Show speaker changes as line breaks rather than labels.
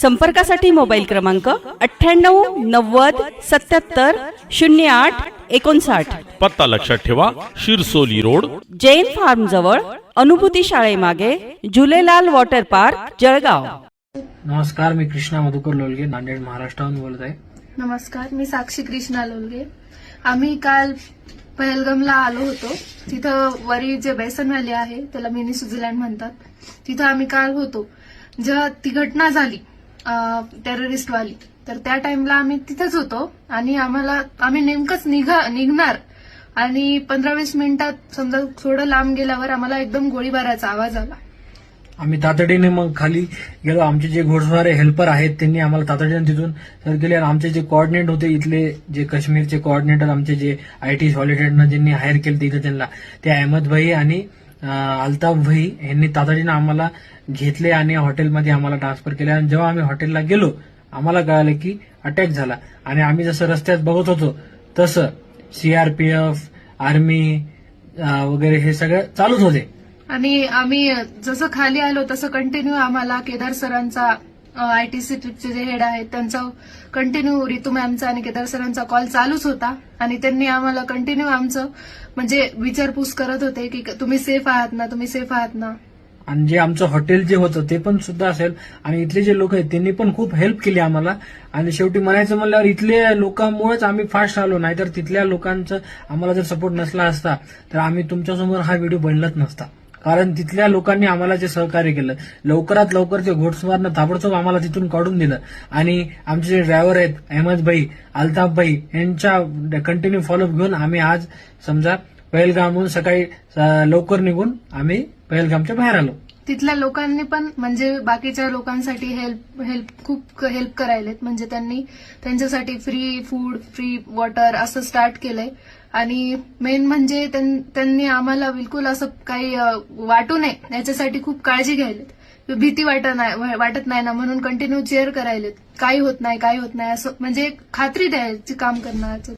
संपर्कासाठी मोबाईल क्रमांक अठ्ठ्याण्णव नव्वद सत्याहत्तर शून्य आठ एकोणसाठ.
पत्ता लक्षात ठेवा शिरसोली रोड.
जैन फार्म जवळ अनुभूती शाळेमागे झुलेलाल वॉटर पार्क जळगाव.
नमस्कार मी कृष्णा मधुकर लोलगे नांदेड महाराष्ट्राहून बोलत आहे.
नमस्कार मी साक्षी कृष्णा लोलगे. आम्ही काल पहलगामला आलो होतो. तिथं वरी जे बेसन व्हॅली आहे त्याला मिनी स्वित्झर्लंड म्हणतात. तिथं आम्ही काल होतो. जेव्हा ती घटना झाली टेररिस्टवाली तर त्या टाइमला आम्ही तिथंच होतो. आणि आम्हाला आम्ही नेमकंच निघा निघणार. आणि पंधरा वीस मिनिटात समजा थोडं लांब गेल्यावर आम्हाला एकदम गोळीबाराचा आवाज आला.
आम्ही तातडीने मग खाली गेलो. आमचे जे घोडसवारे हेल्पर आहेत त्यांनी आम्हाला तातडीने तिथून सर केले. आणि आमचे जे कोऑर्डिनेट होते इथले जे काश्मीरचे कोऑर्डिनेटर आमचे जे आय टी सॉलिडेटनं ज्यांनी हायर केले तिथे त्यांना ते अहमद भाई आणि अल्ताफ भाई यांनी तातडीनं आम्हाला घेतले आणि हॉटेलमध्ये आम्हाला ट्रान्सफर केले. आणि जेव्हा आम्ही हॉटेलला गेलो आम्हाला कळालं की अटॅक झाला. आणि आम्ही जसं रस्त्यात बघत होतो तसं सीआरपीएफ आर्मी वगैरे हे सगळं चालूच होते.
आणि आम्ही जसं खाली आलो तसं कंटिन्यू आम्हाला केदार सरांचा I T C J head आहेत त्यांचा कंटिन्यू रितू मॅमचा आणि केदार सरांचा कॉल चालूच होता. आणि त्यांनी आम्हाला कंटिन्यू आमचं म्हणजे विचारपूस करत होते की तुम्ही सेफ आहात ना तुम्ही सेफ आहात ना?
आणि जे आमचं हॉटेल जे होतं ते पण सुद्धा असेल. आणि इथले जे लोक आहेत त्यांनी पण खूप हेल्प केली आम्हाला. आणि शेवटी म्हणायचं म्हणल्यावर इथल्या लोकांमुळेच आम्ही फास्ट आलो. नाहीतर तिथल्या लोकांचं आम्हाला जर सपोर्ट नसला असता तर आम्ही तुमच्यासमोर हा व्हिडिओ बनलाच नसता. कारण तिथल्या लोकांनी आम्हाला जे सहकार्य केलं लवकरात लवकर ते घोडस्वारनं ताबडतोब आम्हाला तिथून काढून दिलं. आणि आमचे जे ड्रायव्हर आहेत अहमद भाई अल्ताफ भाई यांच्या कंटिन्यू फॉलोअप घेऊन आम्ही आज समजा पहलगामहून सकाळी लवकर निघून आम्ही पहलगामच्या बाहेर आलो.
तिथल्या लोकांनी पण म्हणजे बाकीच्या लोकांसाठी हेल्प हेल्प खूप हेल्प करायलेत. म्हणजे त्यांनी त्यांच्यासाठी फ्री फूड फ्री वॉटर असं स्टार्ट केलंय. आणि मेन म्हणजे त्यां- त्यांनी आम्हाला बिलकुल असं काही वाटू नये. याच्यासाठी खूप काळजी घ्यायलेत. भीती वाटत नाही वाटत नाही ना. म्हणून कंटिन्यू चेअर करायलेत. काही होत नाही काही होत नाही. असं म्हणजे खात्री द्यायची काम करण्याचं